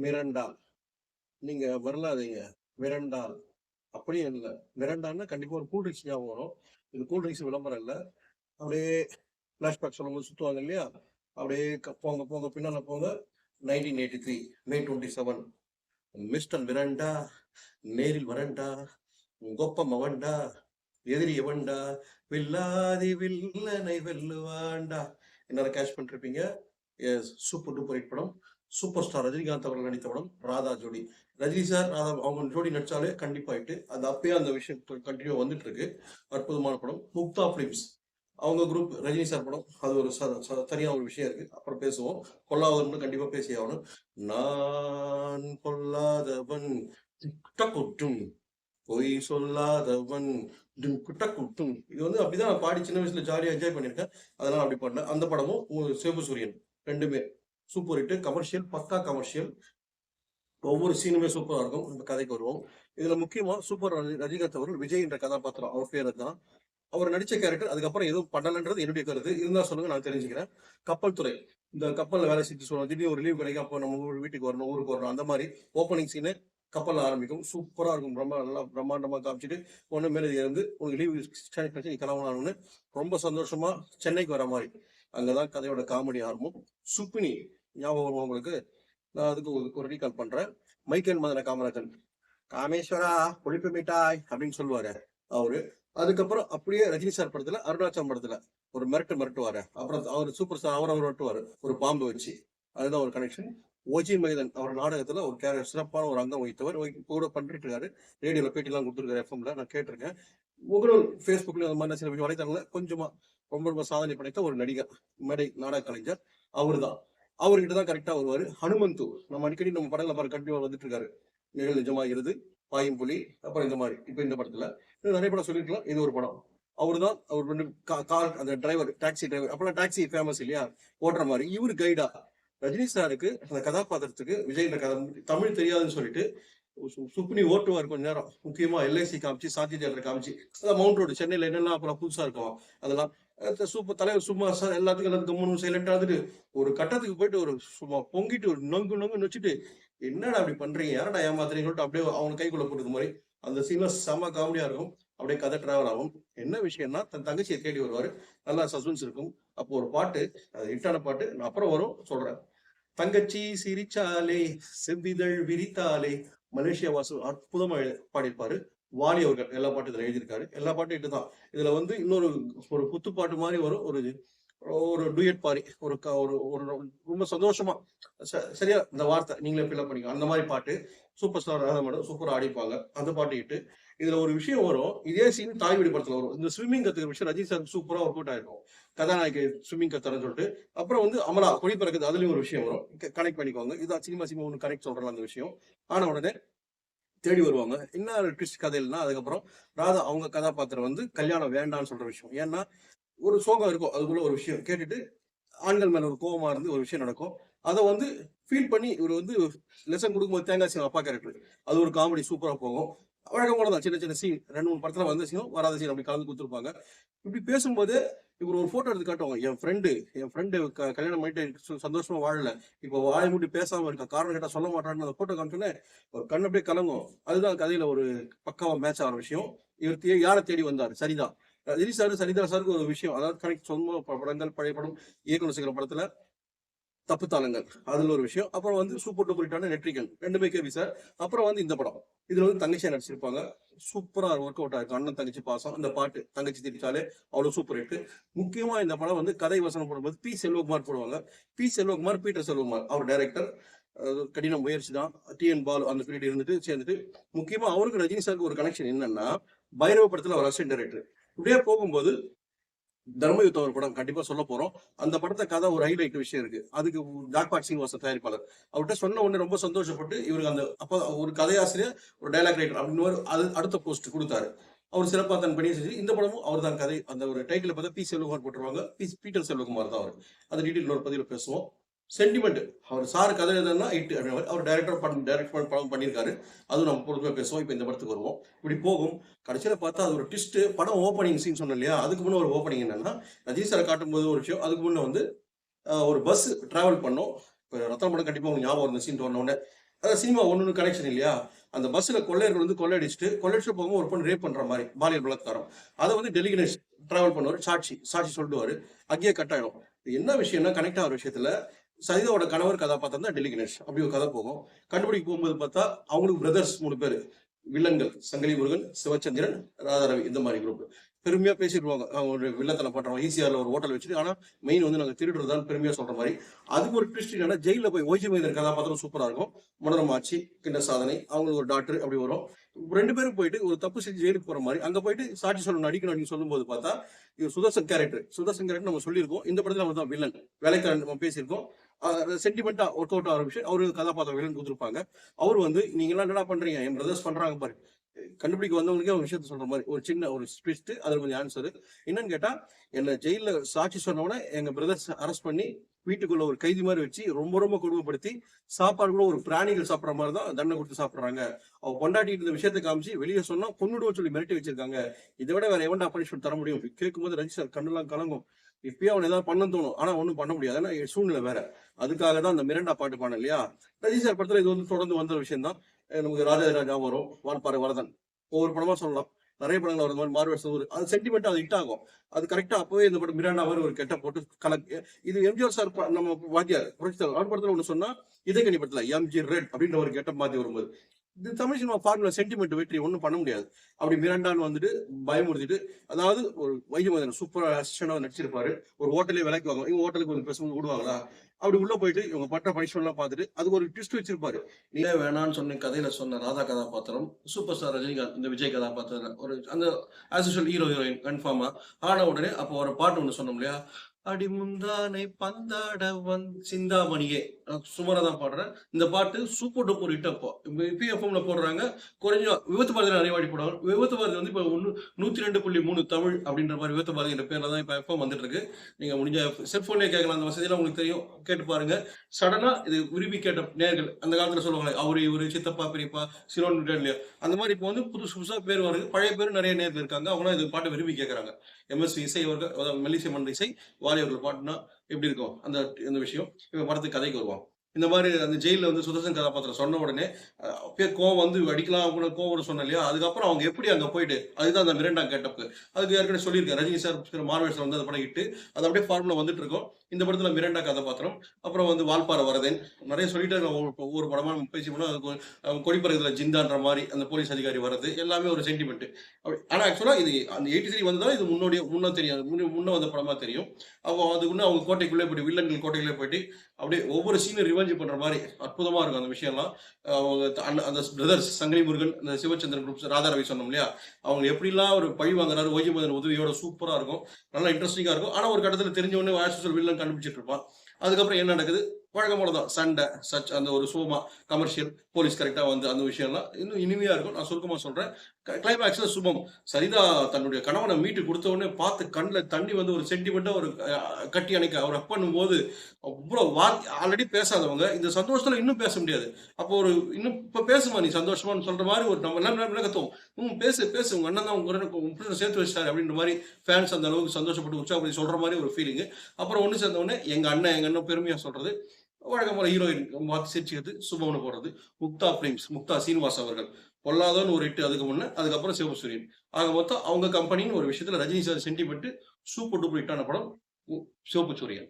மிரண்டால். நீங்க வரலாதீங்க. மிரண்டால். அப்படியே இல்லை. மிரண்டான்னா கண்டிப்பா ஒரு கூல்ட்ரிங்க்ஸ் ஞாபகம் வரும். இது கூல்ட்ரிங்க்ஸ் விளம்பரம் இல்லை. அப்படியே ஃப்ளாஷ்பேக் சொல்லும்போது சுற்றுவாங்க இல்லையா? அப்படியே க- போங்க போங்க பின்னால போங்க. Nineteen eighty three May twenty seven mister Miranda நேரில் வரண்டா கொப்ப மவன்டா எதிரி எவன்டா வில்லாதி வில்லனை வெல்லுவாண்டா என்ன கேஷ் பண்ணிருப்பீங்க எஸ் சூப்பர் டூப்பர் ஹிட் படம். சூப்பர் ஸ்டார் ரஜினிகாந்த் அவர்கள் நடித்த படம் ராதா ஜோடி. ரஜினி சார் ராதா அவங்க ஜோடி நடிச்சாலே கண்டிப்பாயிட்டு அது அப்பயே அந்த விஷயம் கண்டினியூ வந்துட்டு இருக்கு அற்புதமான படம். முக்தா பிலிம்ஸ் அவங்க குரூப் ரஜினி சார் படம் அது ஒரு தனியாக ச- ஒரு விஷயம் இருக்கு. அப்புறம் பேசுவோம். கொல்லாதவன் கண்டிப்பா பேசி ஆகணும். நான் கொல்லாதவன் குட்டும் பொய் சொல்லாதவன் குட்டும் இது வந்து அப்படிதான் நான் பாடி சின்ன வயசுல ஜாலியா என்ஜாய் பண்ணிருக்கேன் அதெல்லாம் அப்படி பண்ணேன் அந்த படமும் உ- சூரியன். ரெண்டுமே சூப்பர் ஹிட் கமர்ஷியல் பக்கா கமர்ஷியல் ஒவ்வொரு சீனுமே சூப்பராக இருக்கும். இந்த கதைக்கு வருவோம். இதில் முக்கியமாக சூப்பர் ரஜி- ரஜினிகாந்த் அவர்கள் விஜய் என்ற கதாபாத்திரம். அவர் பேர் தான். அவர் நடித்த கேரக்டர் அதுக்கப்புறம் எதுவும் பண்ணலன்றது என்னுடைய கருத்து. இருந்தால் சொல்லுங்க நான் தெரிஞ்சுக்கிறேன். கப்பல் துறை. இந்த கப்பலில் வேலை செஞ்சு சொல்லுவோம் திடீர்னு ஒரு லீவ் கிடைக்கும் அப்போ நம்ம வீட்டுக்கு வரணும் ஊருக்கு வரணும். அந்த மாதிரி ஓப்பனிங் சீனு கப்பலில் ஆரம்பிக்கும். சூப்பராக இருக்கும். ரொம்ப நல்லா பிரம்மாண்டமாக காமிச்சிட்டு ஒன்று மேலே இருந்து உங்களுக்கு லீவ் கிடைச்சி நீ கிளம்பலாம்னு. ரொம்ப சந்தோஷமாக சென்னைக்கு வர மாதிரி. அங்கதான் கதையோட காமெடி ஆரம்பம். சுப்பினி ஞாபகம் உங்களுக்கு? நான் அதுக்கு ஒரு- ரீகால் பண்றேன். மைக்கேல் மதன காமராஜன். காமேஸ்வரா புளிப்பு மிட்டாய் அப்படின்னு சொல்லுவாரு அவரு. அதுக்கப்புறம் அப்படியே ரஜினி சார் படத்துல அருணாச்சலம் படத்துல ஒரு மிரட்டு மிரட்டுவாரு. அப்புறம் அவர் சூப்பர் ஸ்டார் அவர் அவர் மிரட்டுவாரு ஒரு பாம்பு வச்சு. அதுதான் ஒரு கனெக்ஷன் ஓஜி மைதன் அவர் நாடகத்துல ஒரு கேர சிறப்பான ஒரு அங்கம் வகித்தவர். கூட பண்ணிட்டு இருக்காரு. ரேடியோல பேட்டிலாம் கொடுத்துருக்காரு எஃப்எம்ல நான் கேட்டிருக்கேன். உங்களும் ஃபேஸ்புக்ல அந்த மாதிரி சில விஷயம் வலைத்தளங்கள கொஞ்சமா ரொம்ப ரொம்ப சாதனை படைத்த ஒரு நடிகர் மேடை நாடக கலைஞர் அவர்தான். அவர்கிட்ட தான் கரெக்டா வருவாரு. ஹனுமந்து நம்ம அடிக்கடி நம்ம படங்களை பாரு கண்டிப்பா வந்துட்டு இருக்காரு. நிகழ் நிஜமாகிறது பாயும் புலி அப்புறம் இந்த மாதிரி இப்ப இந்த படத்துல. நிறைய படம் சொல்லிருக்கலாம் இது ஒரு படம். அவர்தான் அவர் வந்து கா- கார் அந்த டிரைவர் டாக்ஸி டிரைவர் அப்பெல்லாம் டாக்ஸி ஃபேமஸ் இல்லையா? ஓட்டுற மாதிரி. இவர் கைடா ரஜினி சாருக்கு அந்த கதாபாத்திரத்துக்கு விஜய் கதை தமிழ் தெரியாதுன்னு சொல்லிட்டு சு- சுப்னி ஓட்டுவார் கொஞ்ச நேரம். முக்கியமா எல்ஐசி காமிச்சு சாந்தி ஜெயலர் காமிச்சு. அதான் மவுண்ட் ரோடு சென்னையில என்னென்ன அப்புறம் புதுசா இருக்கும். அதெல்லாம் சூப்பர் தலைவர் சும்மா சார் எல்லாத்துக்கும் எல்லாத்துக்கும் கம்முன்னு சைலண்டா இருந்துட்டு ஒரு கட்டத்துக்கு போயிட்டு ஒரு சும்மா பொங்கிட்டு ஒரு நொங்கு நொங்குன்னு வச்சுட்டு என்னடா அப்படி பண்றீங்க? யாரடா ஏமாத்துறீங்க? சொல்லிட்டு அப்படியே அவன் கைக்குள்ள போட்டுக்க மாதிரி அந்த சீன்ல செம காமெடியா இருக்கும். அப்படியே கதை டிராவல் ஆகும். என்ன விஷயம்னா தன் தங்கச்சியை தேடி வருவாரு. நல்லா சஸ்பென்ஸ் இருக்கும். அப்போ ஒரு பாட்டு அது ஹிட்டான பாட்டு நான் அப்புறம் வரும் சொல்றேன். தங்கச்சி சிரிச்சாலே செவ்விதழ் விரித்தாலே மலேசியா வாசு அற்புதமா பாடியிருப்பாரு. வாலி அவர்கள் எல்லா பாட்டு இதுல எழுதியிருக்காரு. எல்லா பாட்டும் இட்டு தான் இதுல வந்து இன்னொரு ஒரு புத்து பாட்டு மாதிரி வரும். ஒரு ஒரு டூயட் பாரி ஒரு க- ஒரு ஒரு ரொம்ப சந்தோஷமா ச- சரியா இந்த வார்த்தை நீங்களே ஃபில்அப் பண்ணிக்கோ அந்த மாதிரி பாட்டு சூப்பர் ஸ்டார் ராதா மேடம் சூப்பரா ஆடிப்பாங்க அந்த பாட்டு இட்டு இதுல ஒரு விஷயம் வரும். இதே சீன் தாய் வீடு படத்துல வரும். இந்த ஸ்விம்மிங் கத்துக்கிற விஷயம் ரஜினி சார் சூப்பரா ஒர்க் அவுட் ஆயிருக்கும் கதாநாயகி ஸ்விம்மிங் கத்துறேன்னு சொல்லிட்டு. அப்புறம் வந்து அமலா கொடி பிறகுது அதுலயும் ஒரு விஷயம் வரும். கனெக்ட் பண்ணிக்கோங்க. இதான் சினிமா சினிமா ஒன்று கனெக்ட் சொல்றேன் அந்த விஷயம். ஆன உடனே தேடி வருவாங்க. என்ன ட்விஸ்ட் கதையில்னா அதுக்கப்புறம் ராதா அவங்க கதாபாத்திரம் வந்து கல்யாணம் வேண்டாம்னு சொல்ற விஷயம். ஏன்னா ஒரு சோகம் இருக்கும். அதுக்குள்ள ஒரு விஷயம் கேட்டுட்டு ஆண்கள் மேல ஒரு கோபமா இருந்து ஒரு விஷயம் நடக்கும். அதை வந்து ஃபீல் பண்ணி இவர் வந்து லெசன் கொடுக்கும்போது தேங்காய் சீன் அப்பா கேரக்டர் அது ஒரு காமெடி சூப்பரா போகும். வழக்கம் கூட தான் சின்ன சின்ன சீன் ரெண்டு மூணு படத்துல வந்த சீனும் வராத சீன் அப்படி கலந்து கொடுத்துருப்பாங்க. இப்படி பேசும்போது இவர் ஒரு போட்டோ எடுத்து காட்டுவாங்க என் ஃப்ரெண்டு என் ஃப்ரெண்டு கல்யாணம் பண்ணிட்டு சு- சந்தோஷமா வாழல. இப்போ வாய மூடி பேசாம இருக்க காரணம் கேட்டா சொல்ல மாட்டான்னு அந்த போட்டோ காமிச்சோன்னே ஒரு கண் அப்படியே கலங்கும். அதுதான் கதையில ஒரு பக்காவா மேட்ச் ஆகிற விஷயம். இவர் யாரை தேடி வந்தார்? சரிதான். ரஜினி சார் சரிதா சாருக்கு ஒரு விஷயம். அதாவது கனெக்ட் சொந்த படங்கள் பழைய படம் இயக்குனர் செய்கிற படத்துல தப்பு தாளங்கள். அதுல ஒரு விஷயம். அப்புறம் வந்து சூப்பர் டூப்பர் ஹிட்டான நெட்ரிகன் ரெண்டுமே கேவி சார். அப்புறம் வந்து இந்த படம். இதுல வந்து தங்கச்சியா நடிச்சிருப்பாங்க. சூப்பரா ஒர்க் அவுட் ஆயிருக்கும் அண்ணன் தங்கச்சி பாசம். அந்த பாட்டு தங்கச்சி திரிச்சாலே அவ்வளவு சூப்பர் ஹிட் முக்கியமா இந்த படம் வந்து கதை வசனம் போடும்போது பி செல்வகுமார் போடுவாங்க. பி செல்வகுமார் பீட்டர் செல்வகுமார் அவர் டைரக்டர் கடின முயற்சி தான். டிஎன் பாலு அந்த பீரியட் இருந்துட்டு சேர்ந்துட்டு முக்கியமா அவருக்கு ரஜினி சாருக்கு ஒரு கனெக்ஷன் என்னன்னா பைரவ படத்துல அவர் அசிஸ்டன்ட் டைரக்டர் இப்படியே போகும்போது தர்மயுத்த ஒரு படம் கண்டிப்பா சொல்ல போறோம். அந்த படத்தை கதை ஒரு ஹைலைட் விஷயம் இருக்கு. அதுக்கு ஜாக்பாட் சிங் வாச தயாரிப்பாளர். அவர்கிட்ட சொன்ன உடனே ரொம்ப சந்தோஷப்பட்டு இவருக்கு அந்த அப்போ ஒரு கதையாசிரியர் ஒரு டைலாக் ரைட்டர் அப்படின்னு ஒரு அது அடுத்த போஸ்ட் கொடுத்தாரு. அவர் சிறப்பாக தன் பணியை செஞ்சு இந்த படமும் அவர் தான் கதை. அந்த ஒரு டைட்டில் பார்த்தா பி செல்வகுமார் போட்டுருவாங்க பி பீட்டர் செல்வகுமார் தான் அவர். அந்த டீட்டெயில் ஒரு பதிவில் பேசுவோம். சென்டிமெண்ட் அவர் சார் கதை எதுனா இட்டு அப்படின்னு அவர் டைரக்டர் படம் டைரக்ட் பண்ண படம் பண்ணியிருக்காரு. அதுவும் நம்ம பொறுமையாக பேசுவோம். இப்போ இந்த படத்துக்கு வருவோம். இப்படி போகும். கடைசியில் பார்த்தா அது ஒரு ட்விஸ்ட் படம் ஓப்பனிங் சீன் சொன்னோம் இல்லையா? அதுக்கு முன்னே ஒரு ஓப்பனிங் என்னன்னா ரஜினி சாரை காட்டும் போது ஒரு விஷயம். அதுக்கு முன்னே வந்து ஒரு பஸ் ட்ராவல் பண்ணோம். இப்போ ரத்தன படம் கண்டிப்பாக உங்களுக்கு ஞாபகம் இருந்த சீன் சொன்னோடனே அதான் சினிமா ஒன்று கனெக்ஷன் இல்லையா? அந்த பஸ்ஸில் கொள்ளையர்கள் வந்து கொள்ளையடிச்சுட்டு கொள்ளையடிச்சு போகும்போது ஒரு பொண்ணு ரேப் பண்ணுற மாதிரி பாலியல் பலாத்காரம். அதை வந்து டெல்லி கணேஷ் பண்ணுவார். சாட்சி சாட்சி சொல்லிடுவார் அங்கேயே கட்டாயிடும் என்ன விஷயம்னா கனெக்ட் ஆகிற விஷயத்துல சரிதாவோட கணவர் கதாபாத்திரம் தான் டெல்லி கணேஷ். அப்படி ஒரு கதை போகும். கண்டுபிடிக்க போகும்போது பார்த்தா அவங்களுக்கு பிரதர்ஸ் மூணு பேர். வில்லன்கள் சங்கலி முருகன் சிவச்சந்திரன் ராதாரவி இந்த மாதிரி குரூப் பெருமையா பேசிடுவாங்க அவங்க ஒரு வில்லத்தனம் பண்றவங்க. ஈஸியாரில் ஒரு ஹோட்டல் வச்சுட்டு ஆனா மெயின் வந்து நாங்க திருடுறதான் பெருமையா சொல்ற மாதிரி. அதுக்கு ஒரு ட்விஸ்ட் என்னன்னா ஜெயில போய் ஓய்ஜி மைதர் கதாபாத்திரம் சூப்பரா இருக்கும். மனோரமாச்சி கிண்ட சாதனை அவங்களுக்கு ஒரு டாக்டர் அப்படி வரும். ரெண்டு பேரும் போயிட்டு ஒரு தப்பு செஞ்சு ஜெயிலுக்கு போற மாதிரி. அங்க போயிட்டு சாட்சி சொல்லணும் நடிக்கணும் அப்படின்னு சொல்லும்போது பார்த்தா இது சுதர்சன் கேரக்டர் சுதர்சன் கேரக்டர் நம்ம சொல்லியிருக்கோம். இந்த படத்துல அவர் தான் வில்லன். வேலைக்காரன் நம்ம பேசியிருக்கோம். சென்டிமெண்டா ஒர்க் அவுட் ஆரம்பிச்சு அவரு கதாபாத்திரம் கொடுத்துருப்பாங்க. அவர் வந்து நீங்க என்னடா பண்றீங்க? என் பிரதர்ஸ் பண்றாங்க பாரு. கண்டுபிடிக்க வந்தவங்களுக்கே அவங்க விஷயத்த சொல்ற மாதிரி ஒரு சின்ன ஒரு ட்விஸ்ட் அதுல கொஞ்சம் ஆன்சர் என்னன்னு கேட்டா என்ன ஜெயில சாட்சி சொன்னவொடனே எங்க பிரதர்ஸ் அரெஸ்ட் பண்ணி வீட்டுக்குள்ள ஒரு கைதி மாதிரி வச்சு ரொம்ப ரொம்ப கொடுமைப்படுத்தி சாப்பாடு கூட ஒரு பிராணிகள் சாப்பிட்ற மாதிரி தான் தண்டனை கொடுத்து சாப்பிடுறாங்க. அவ கொண்டாட்டிட்டு இந்த விஷயத்தை காமிச்சு வெளியே சொன்னா கொண்டுடுவோம் சொல்லி மிரட்டி வச்சிருக்காங்க. இதை விட வேற எவன்டா பனிஷ்மெண்ட் தர முடியும்? கேட்கும்போது ரஞ்சி சார் கண்ணெல்லாம் கலங்கும். இப்பயே அவன் ஏதாவது பண்ண தோணும். ஆனா ஒண்ணும் பண்ண முடியாது. ஏன்னா சூழ்நிலை வேற. அதுக்காக தான் அந்த மிரண்டா பாட்டு பாடம் இல்லையா? ரஜி சார் படத்துல இது வந்து தொடர்ந்து வந்த விஷயம் தான் நமக்கு ராஜராஜா வரும். வான்பாறை வரதன். ஒவ்வொரு படமா சொல்லலாம். நிறைய படங்கள் வர மாதிரி மார்வெல்ஸ் ஒரு அது சென்டிமெண்ட் அது ஹிட் ஆகும். அது கரெக்டா அப்பவே இந்த படம் மிராண்டா மாதிரி ஒரு கெட்ட போட்டு கலக்கு இது எம்ஜிஆர் சார் நம்ம வாத்தியார் புரட்சித்தலைவர். அவர் படத்துல ஒண்ணு சொன்னா இதே கனி எம்ஜி ரெட் அப்படின்ற ஒரு கெட்ட மாத்தி வரும்போது. இது தமிழ் சினிமா ஃபார்முலா சென்டிமெண்ட் வெற்றி ஒன்றும் பண்ண முடியாது. அப்படி மிராண்டான்னு வந்துட்டு பயமுறுத்திட்டு அதாவது ஒரு வைகமதன் சூப்பரா அசிஸ்டண்டா நடிச்சிருப்பாரு. ஒரு ஹோட்டலே விலைக்கு வாங்க இவங்க ஹோட்டலுக்கு வந்து பேசும்போது விடுவாங்களா? அப்படி உள்ள போயிட்டு இவங்க பட்ட பனிஷ்மெண்ட்லாம் பார்த்துட்டு அதுக்கு ஒரு ட்விஸ்ட் வச்சிருப்பாரு. நீ வேணான்னு சொன்ன கதையில சொன்ன ராதா கதாபாத்திரம் சூப்பர் ஸ்டார் ரஜினிகாந்த் இந்த விஜய் கதாபாத்திரம் ஒரு அந்த ஆஸ் யூஷுவல் ஹீரோ ஹீரோயின் கன்ஃபார்மா ஆன உடனே அப்போ ஒரு பாட்டு ஒன்று சொன்னோம் இல்லையா? அடி முந்தானை பந்தாட வந் சிந்தாமணியே. நான் சுமாரா தான் பாடுறேன். இந்த பாட்டு சூப்பர் டூப்பர் ஹிட் அப்போ பிஎஃப்எம்ல போடுறாங்க. குறைஞ்ச விபத்து பாரதியில் நிறைய வாடி போடுவாங்க. விபத்து பாரதி வந்து இப்போ ஒன்று நூத்தி ரெண்டு புள்ளி மூணு தமிழ் அப்படின்ற மாதிரி விபத்து பாரதி என்ற பேர்ல தான் இப்போ எஃப்எம் வந்துட்டு இருக்கு நீங்க முடிஞ்ச செல்போன்லேயே கேட்கலாம். அந்த வசதியெல்லாம் உங்களுக்கு தெரியும். கேட்டு பாருங்க. சடனா இது விரும்பி கேட்ட நேர்கள் அந்த காலத்துல சொல்லுவாங்க அவரு இவரு சித்தப்பா பெரியப்பா சிலோன் இல்லையா? அந்த மாதிரி இப்போ வந்து புதுசு புதுசா பேர் வருது. பழைய பேர் நிறைய நேர்கள் இருக்காங்க. அவங்களாம் இது பாட்டை விரும்பி கேட்கறாங்க எம்எஸ்வி இசை அவர்கள் மெல்லிசை மன்ற இசை பாலியவர்கள் பாட்டுனா எப்படி இருக்கும் அந்த இந்த விஷயம்? இப்போ படத்துக்கு கதைக்கு வருவோம். இந்த மாதிரி அந்த ஜெயிலில் வந்து சுதர்சன் கதாபாத்திரம் சொன்ன உடனே அப்படியே கோவம் வந்து அடிக்கலாம் கூட கோவம் சொன்ன சொன்னேன் இல்லையா? அதுக்கப்புறம் அவங்க எப்படி அங்கே போயிட்டு அதுதான் அந்த மிரண்டா கேட்டப்பு. அதுக்கு ஏற்கனவே சொல்லியிருக்கேன் ரஜினி சார் மார்வெல்ஸ் வந்து அதை படம் இட்டு அது அப்படியே ஃபார்முலா வந்துட்டு இருக்கோம். இந்த படத்துல மிரண்டா கதாபாத்திரம் அப்புறம் வந்து வால்பாறை வரதன். நிறைய சொல்லிட்டு ஒவ்வொரு ஒவ்வொரு படமா நம்ம பேசி போனா கொடிப்பறகுல ஜிந்தான்ற மாதிரி அந்த போலீஸ் அதிகாரி வர்றது எல்லாமே ஒரு சென்டிமெண்ட் ஆனா ஆக்சுவலா இது அந்த எயிட்டி த்ரீ வந்தால் இது முன்னோடைய முன்னே தெரியும் முன்னே வந்த படமா தெரியும். அப்போ அதுக்குன்னு அவங்க கோட்டைக்குள்ளே போயிட்டு வில்லன்கள் கோட்டைக்குள்ளே போயிட்டு அப்படியே ஒவ்வொரு சீனும் ரிவெஞ்ச் பண்ற மாதிரி அற்புதமா இருக்கும் அந்த விஷயம்லாம். அவங்க அந்த- பிரதர்ஸ் சங்கிலி முருகன் அந்த சிவச்சந்திரன் குரூப் ராதாரவி சொன்னோம் இல்லையா? அவங்க எப்படிலாம் ஒரு பழி வாங்குறாரு ஓய்வு உதவியோட சூப்பரா இருக்கும். நல்லா இன்ட்ரெஸ்டிங்கா இருக்கும். ஆனா ஒரு கட்டத்துல தெரிஞ்ச உடனே வாட்ஸ்அப் வில்லன் கண்டுபிடிச்சிட்டு இருப்பான். அதுக்கப்புறம் என்ன நடக்குது? வழக்கம் போல தான். சண்டை சச் அந்த ஒரு சோமா கமர்ஷியல் போலீஸ் கரெக்டா வந்து அந்த விஷயம்லாம் இன்னும் இனிமையா இருக்கும். நான் சுருக்கமா சொல்றேன். கிளைமேக்ஸ்ல சுபம். சரிதா தன்னுடைய கணவனை மீட்டு கொடுத்த உடனே பார்த்து கண்ணில் தண்ணி வந்து ஒரு சென்டிமெண்டா ஒரு கட்டி அணைக்க அவர் அப் பண்ணும்போது அவ்வளோ வார்த்தை ஆல்ரெடி பேசாதவங்க இந்த சந்தோஷத்துல இன்னும் பேச முடியாது. அப்போ ஒரு இன்னும் இப்ப பேசுமா நீ சந்தோஷமான்னு சொல்ற மாதிரி ஒரு நம்ம எல்லாம் எல்லாம் கத்துவோம். ம் பேசு பேசு. உங்க அண்ணன் தான் உங்க குரலை உங்க சேர்த்து வச்சிட்டாரு அப்படின்ற மாதிரி ஃபேன்ஸ் அந்த அளவுக்கு சந்தோஷப்பட்டு உற்சாகப்படி சொல்ற மாதிரி ஒரு ஃபீலிங் அப்புறம் ஒன்று சேர்ந்த உடனே எங்க அண்ணன் எங்க அண்ணன் பெருமையா சொல்றது வழக்கம் போல ஹீரோயின் மாற்றி சிரிச்சுக்கிறது சுபம்னு போடுறது. முக்தா பிலிம்ஸ் முக்தா சீனிவாஸ் அவர்கள். பொல்லாதோன்னு ஒரு ஹிட் அதுக்கு முன்னே அதுக்கப்புறம் சிவசூரியன் ஆக மொத்தம் அவங்க கம்பெனின்னு ஒரு விஷயத்துல Rajini sir sentiment super duper ஹிட்டான படம் சிவப்பு சூரியன்.